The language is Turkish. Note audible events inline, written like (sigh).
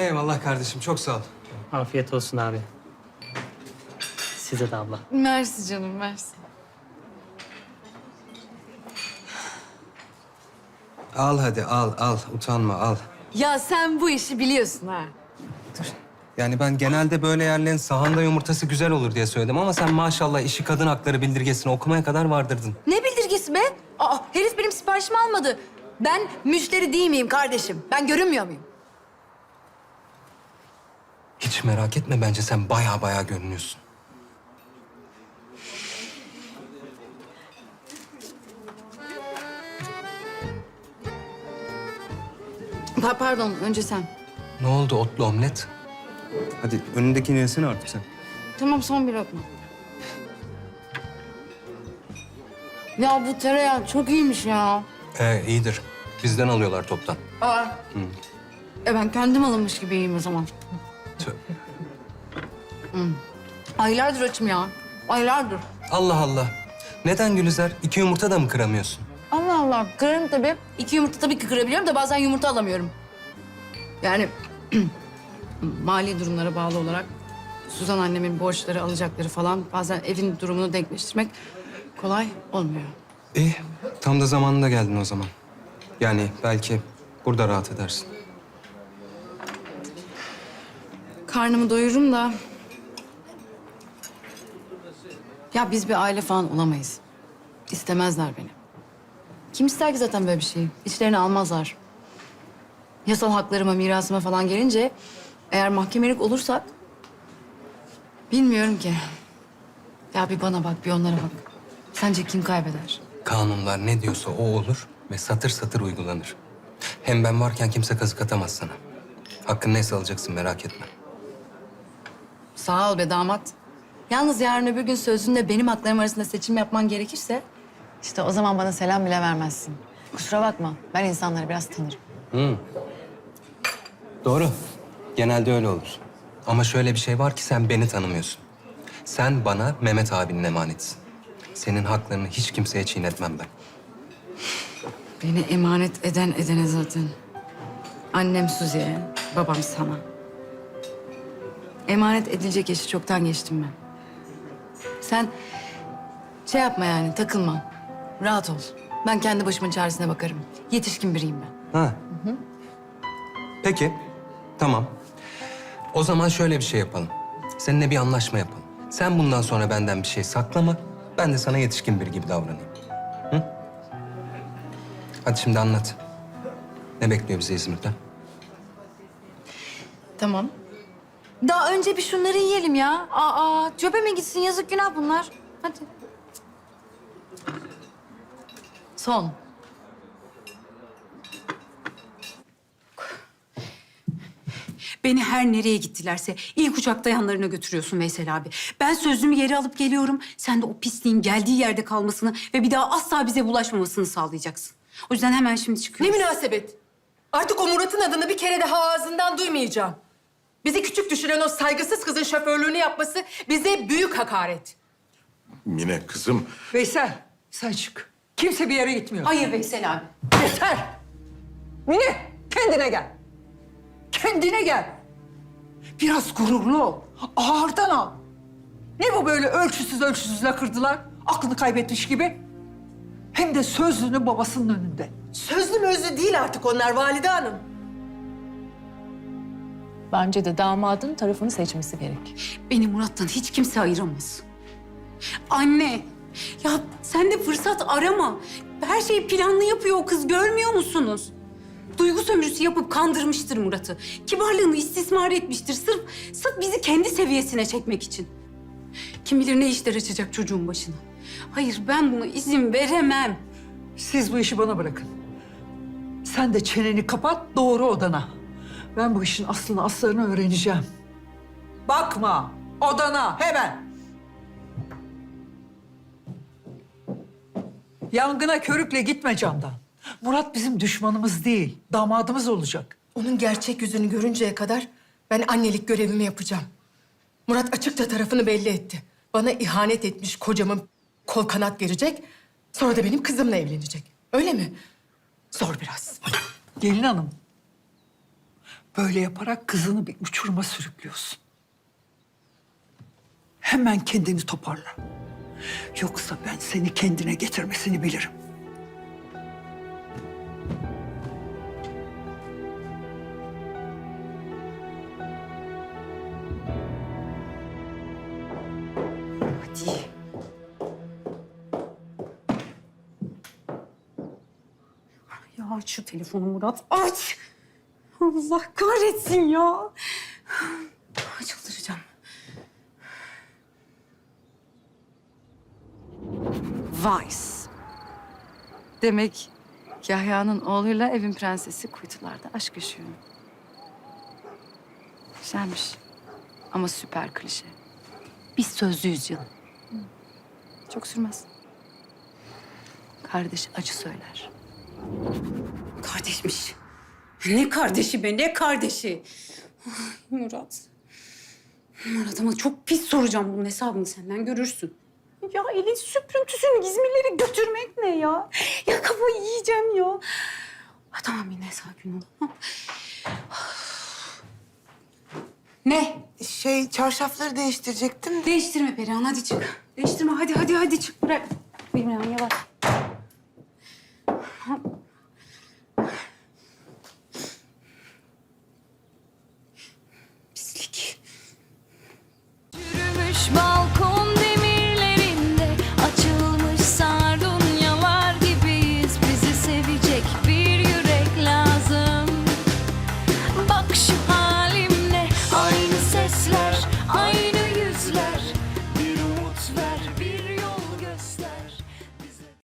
Eyvallah kardeşim çok sağ ol. Afiyet olsun abi. Size de abla. Mersi canım, mersi. Al hadi al al utanma al. Ya sen bu işi biliyorsun ha. Yani ben genelde böyle yerlerin sahanda yumurtası güzel olur diye söyledim ama sen maşallah işi kadın hakları bildirgesini okumaya kadar vardırdın. Ne bildirgesi be? Aa, herif benim siparişimi almadı. Ben müşteri değil miyim kardeşim? Ben görünmüyor muyum? Hiç merak etme bence sen baya baya görünüyorsun. Pa- pardon, önce sen. Ne oldu otlu omlet? Hadi önündekini yesene artık sen. Tamam, son bir lokma. Ya bu tereyağı çok iyiymiş ya. Ee, iyidir. Bizden alıyorlar toptan. Aa. E ben kendim alınmış gibi yiyeyim o zaman. Aylardır açım ya. Aylardır. Allah Allah. Neden Gülizar? İki yumurta da mı kıramıyorsun? Allah Allah. Kırarım tabii. İki yumurta tabii ki kırabiliyorum da bazen yumurta alamıyorum. Yani (clears throat) mali durumlara bağlı olarak Suzan annemin borçları, alacakları falan bazen evin durumunu denkleştirmek kolay olmuyor. İyi. Tam da zamanında geldin o zaman. Yani belki burada rahat edersin. Karnımı doyururum da... Ya biz bir aile falan olamayız. İstemezler beni. Kim ister ki zaten böyle bir şeyi? İçlerine almazlar. Yasal haklarıma, mirasıma falan gelince... ...eğer mahkemelik olursak... Bilmiyorum ki. Ya bir bana bak, bir onlara bak. Sence kim kaybeder? Kanunlar ne diyorsa o olur ve satır satır uygulanır. Hem ben varken kimse kazık atamaz sana. Hakkın neyse alacaksın merak etme. Sağ ol be damat. Yalnız yarın öbür gün sözünle benim haklarım arasında seçim yapman gerekirse... ...işte o zaman bana selam bile vermezsin. Kusura bakma, ben insanları biraz tanırım. Doğru. Genelde öyle olur. Ama şöyle bir şey var ki sen beni tanımıyorsun. Sen bana Mehmet abinin emanetsin. Senin haklarını hiç kimseye çiğnetmem ben. Beni emanet eden edene zaten. Annem Suzi'ye, babam sana. Emanet edilecek yaşı çoktan geçtim ben. Sen şey yapma yani, takılma. Rahat ol. Ben kendi başımın çaresine bakarım. Yetişkin biriyim ben. Ha. Peki. Tamam. O zaman şöyle bir şey yapalım. Seninle bir anlaşma yapalım. Sen bundan sonra benden bir şey saklama. Ben de sana yetişkin biri gibi davranayım. Hı? Hadi şimdi anlat. Ne bekliyor bizi İzmir'den? Tamam. Daha önce bir şunları yiyelim ya. Aa, çöpe mi gitsin? Yazık günah bunlar. Hadi. Son. Beni her nereye gittilerse ilk uçakta yanlarına götürüyorsun Veysel abi. Ben sözümü geri alıp geliyorum. Sen de o pisliğin geldiği yerde kalmasını ve bir daha asla bize bulaşmamasını sağlayacaksın. O yüzden hemen şimdi Ne çıkıyorum. münasebet? Artık o Murat'ın adını bir kere daha ağzından duymayacağım. Bizi küçük düşüren o saygısız kızın şoförlüğünü yapması bize büyük hakaret. Mine kızım Veysel sen çık. Kimse bir yere gitmiyor. Hayır Veysel abi. Yeter. Mine kendine gel. Kendine gel. Biraz gururlu ol. Ağırdan al. Ne bu böyle ölçüsüz ölçüsüz lakırdılar? Aklını kaybetmiş gibi. Hem de sözlünün babasının önünde. Sözlü mözlü değil artık onlar Valide Hanım. Bence de damadın tarafını seçmesi gerek. Beni Murat'tan hiç kimse ayıramaz. Anne, ya sen de fırsat arama. Her şeyi planlı yapıyor o kız, görmüyor musunuz? Duygu sömürüsü yapıp kandırmıştır Murat'ı. Kibarlığını istismar etmiştir sırf, sırf bizi kendi seviyesine çekmek için. Kim bilir ne işler açacak çocuğun başına. Hayır, ben buna izin veremem. Siz bu işi bana bırakın. Sen de çeneni kapat doğru odana. Ben bu işin aslını aslarını öğreneceğim. Bakma odana hemen. Yangına körükle gitme camdan. Murat bizim düşmanımız değil, damadımız olacak. Onun gerçek yüzünü görünceye kadar ben annelik görevimi yapacağım. Murat açıkça tarafını belli etti. Bana ihanet etmiş kocamın kol kanat gelecek. Sonra da benim kızımla evlenecek. Öyle mi? Zor biraz. Gelin hanım, Böyle yaparak kızını bir uçuruma sürüklüyorsun. Hemen kendini toparla. Yoksa ben seni kendine getirmesini bilirim. Hadi. Aç şu telefonu Murat, aç. Allah kahretsin ya. Çıldıracağım. Vice. Demek Yahya'nın oğluyla evin prensesi kuytularda aşk yaşıyor. Güzelmiş. Ama süper klişe. Biz sözlüyüz canım. Çok sürmez. Kardeş acı söyler. Kardeşmiş. Ne kardeşi be, ne kardeşi? Ay, Murat. Murat ama çok pis soracağım bunun hesabını senden görürsün. Ya elin süprüntüsünü İzmirlere götürmek ne ya? Ya kafayı yiyeceğim ya. Ha, tamam yine sakin ol. Ha. Ne? Şey çarşafları değiştirecektim. Değiştirme Perihan hadi çık. Değiştirme hadi hadi hadi çık bırak. Perihan yavaş. mal